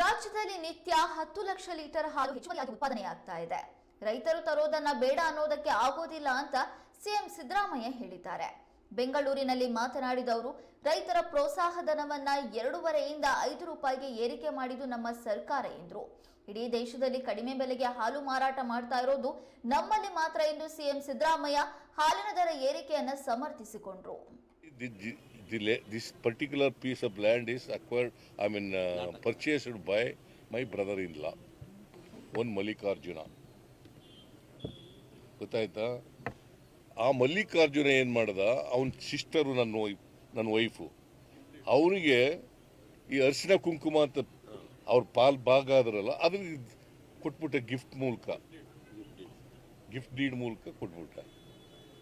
ರಾಜ್ಯದಲ್ಲಿ ನಿತ್ಯ ಹತ್ತು ಲಕ್ಷ ಲೀಟರ್ ಹಾಲು ಹೆಚ್ಚುವರಿಯಾಗಿ ಉತ್ಪಾದನೆಯಾಗ್ತಾ ಇದೆ. ರೈತರು ತರೋದನ್ನ ಬೇಡ ಅನ್ನೋದಕ್ಕೆ ಆಗೋದಿಲ್ಲ ಅಂತ ಸಿಎಂ ಸಿದ್ದರಾಮಯ್ಯ ಹೇಳಿದ್ದಾರೆ. ಬೆಂಗಳೂರಿನಲ್ಲಿ ಮಾತನಾಡಿದವರು, ರೈತರ ಪ್ರೋತ್ಸಾಹಧನವನ್ನ ಎರಡೂವರೆಯಿಂದ ಐದು ರೂಪಾಯಿಗೆ ಏರಿಕೆ ಮಾಡಿದ್ದು ನಮ್ಮ ಸರ್ಕಾರ ಎಂದರು. ಇಡೀ ದೇಶದಲ್ಲಿ ಕಡಿಮೆ ಬೆಲೆಗೆ ಹಾಲು ಮಾರಾಟ ಮಾಡ್ತಾ ಇರೋದು ನಮ್ಮಲ್ಲಿ ಮಾತ್ರ ಎಂದು ಸಿಎಂ ಸಿದ್ದರಾಮಯ್ಯ ಹಾಲಿನ ದರ ಏರಿಕೆಯನ್ನ ಸಮರ್ಥಿಸಿಕೊಂಡ್ರು. This particular piece of land is piece I mean purchased by my brother in law one Mallikarjuna ಗೊತ್ತಾಯ್ತಾ? ಆ ಮಲ್ಲಿಕಾರ್ಜುನ ಏನು ಮಾಡ್ದ? ಅವನ ಸಿಸ್ಟರು ನನ್ನ ವೈಫ್ ನನ್ನ ವೈಫು ಅವನಿಗೆ ಈ ಅರಿಶಿನ ಕುಂಕುಮ ಅಂತ ಅವ್ರ ಪಾಲ್ ಭಾಗ ಆದ್ರಲ್ಲ, ಅದ್ರ ಕೊಟ್ಬಿಟ್ಟೆ ಗಿಫ್ಟ್ ಮೂಲಕ. ಗಿಫ್ಟ್ ಡೀಡ್ ಮೂಲಕ ಕೊಟ್ಬಿಟ್ಟ.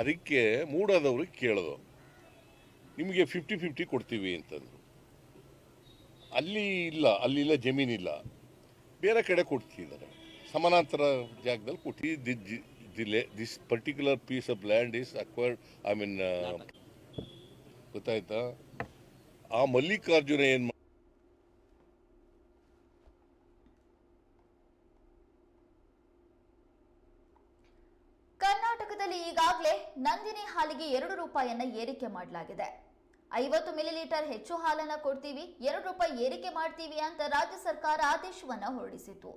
ಅದಕ್ಕೆ ಮೂಡದವರು ಕೇಳೋದು ನಿಮಗೆ ಫಿಫ್ಟಿ ಫಿಫ್ಟಿ ಕೊಡ್ತೀವಿ ಅಂತಂದರು. ಅಲ್ಲಿ ಇಲ್ಲ ಅಲ್ಲಿಲ್ಲ ಜಮೀನಿಲ್ಲ ಬೇರೆ ಕಡೆ ಕೊಡ್ತಿದ್ದಾರೆ. ಸಮಾನಾಂತರ ಜಾಗದಲ್ಲಿ ಕೊಟ್ಟು this particular piece of land is acquired I mean ಗೊತ್ತಾಯ್ತಾ? ಆ ಮಲ್ಲಿಕಾರ್ಜುನ ಏನು ಈಗಾಗಲೇ ನಂದಿನಿ ಹಾಲಿಗೆ ಎರಡು ರೂಪಾಯಿಯನ್ನ ಏರಿಕೆ ಮಾಡಲಾಗಿದೆ. ಐವತ್ತು ಮಿಲಿಲೀಟರ್ ಹೆಚ್ಚು ಹಾಲನ್ನ ಕೊಡ್ತೀವಿ, ಎರಡು ರೂಪಾಯಿ ಏರಿಕೆ ಮಾಡ್ತೀವಿ ಅಂತ ರಾಜ್ಯ ಸರ್ಕಾರ ಆದೇಶವನ್ನ ಹೊರಡಿಸಿತ್ತು.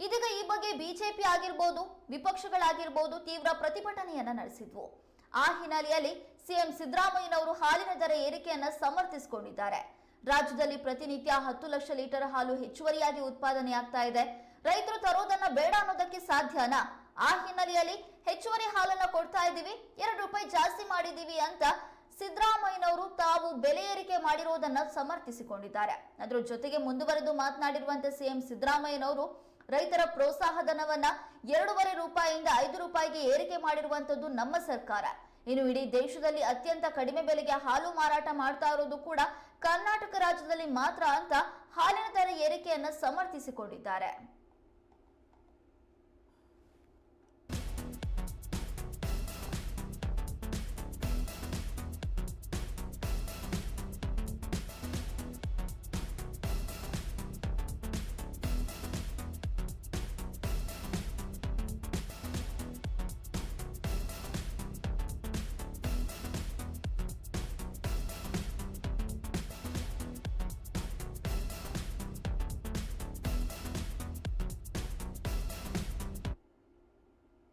ಇದೀಗ ಈ ಬಗ್ಗೆ ಬಿಜೆಪಿ ಆಗಿರ್ಬೋದು, ವಿಪಕ್ಷಗಳಾಗಿರ್ಬೋದು ತೀವ್ರ ಪ್ರತಿಭಟನೆಯನ್ನ ನಡೆಸಿದ್ವು. ಆ ಹಿನ್ನೆಲೆಯಲ್ಲಿ ಸಿಎಂ ಸಿದ್ದರಾಮಯ್ಯನವರು ಹಾಲಿನ ದರ ಏರಿಕೆಯನ್ನ ಸಮರ್ಥಿಸಿಕೊಂಡಿದ್ದಾರೆ. ರಾಜ್ಯದಲ್ಲಿ ಪ್ರತಿನಿತ್ಯ ಹತ್ತು ಲಕ್ಷ ಲೀಟರ್ ಹಾಲು ಹೆಚ್ಚುವರಿಯಾಗಿ ಉತ್ಪಾದನೆಯಾಗ್ತಾ ಇದೆ. ರೈತರು ತರೋದನ್ನ ಬೇಡ ಅನ್ನೋದಕ್ಕೆ ಸಾಧ್ಯನಾ? ಆ ಹಿನ್ನೆಲೆಯಲ್ಲಿ ಹೆಚ್ಚುವರಿ ಹಾಲನ್ನು ಕೊಡ್ತಾ ಇದ್ದೀವಿ. ಎರಡು ರೂಪಾಯಿ ಜಾಸ್ತಿ ಮಾಡಿದ್ದೀವಿ ಅಂತ ಸಿದ್ದರಾಮಯ್ಯನವರು ತಾವು ಬೆಲೆ ಏರಿಕೆ ಮಾಡಿರುವುದನ್ನ ಸಮರ್ಥಿಸಿಕೊಂಡಿದ್ದಾರೆ. ಅದರ ಜೊತೆಗೆ ಮುಂದುವರೆದು ಮಾತನಾಡಿರುವಂತೆ ಸಿಎಂ ಸಿದ್ದರಾಮಯ್ಯನವರು ರೈತರ ಪ್ರೋತ್ಸಾಹಧನವನ್ನ ಎರಡೂವರೆ ರೂಪಾಯಿಯಿಂದ ಐದು ರೂಪಾಯಿಗೆ ಏರಿಕೆ ಮಾಡಿರುವಂತದ್ದು ನಮ್ಮ ಸರ್ಕಾರ. ಇನ್ನು ಇಡೀ ದೇಶದಲ್ಲಿ ಅತ್ಯಂತ ಕಡಿಮೆ ಬೆಲೆಗೆ ಹಾಲು ಮಾರಾಟ ಮಾಡ್ತಾ ಇರೋದು ಕೂಡ ಕರ್ನಾಟಕ ರಾಜ್ಯದಲ್ಲಿ ಮಾತ್ರ ಅಂತ ಹಾಲಿನ ದರ ಏರಿಕೆಯನ್ನ ಸಮರ್ಥಿಸಿಕೊಂಡಿದ್ದಾರೆ.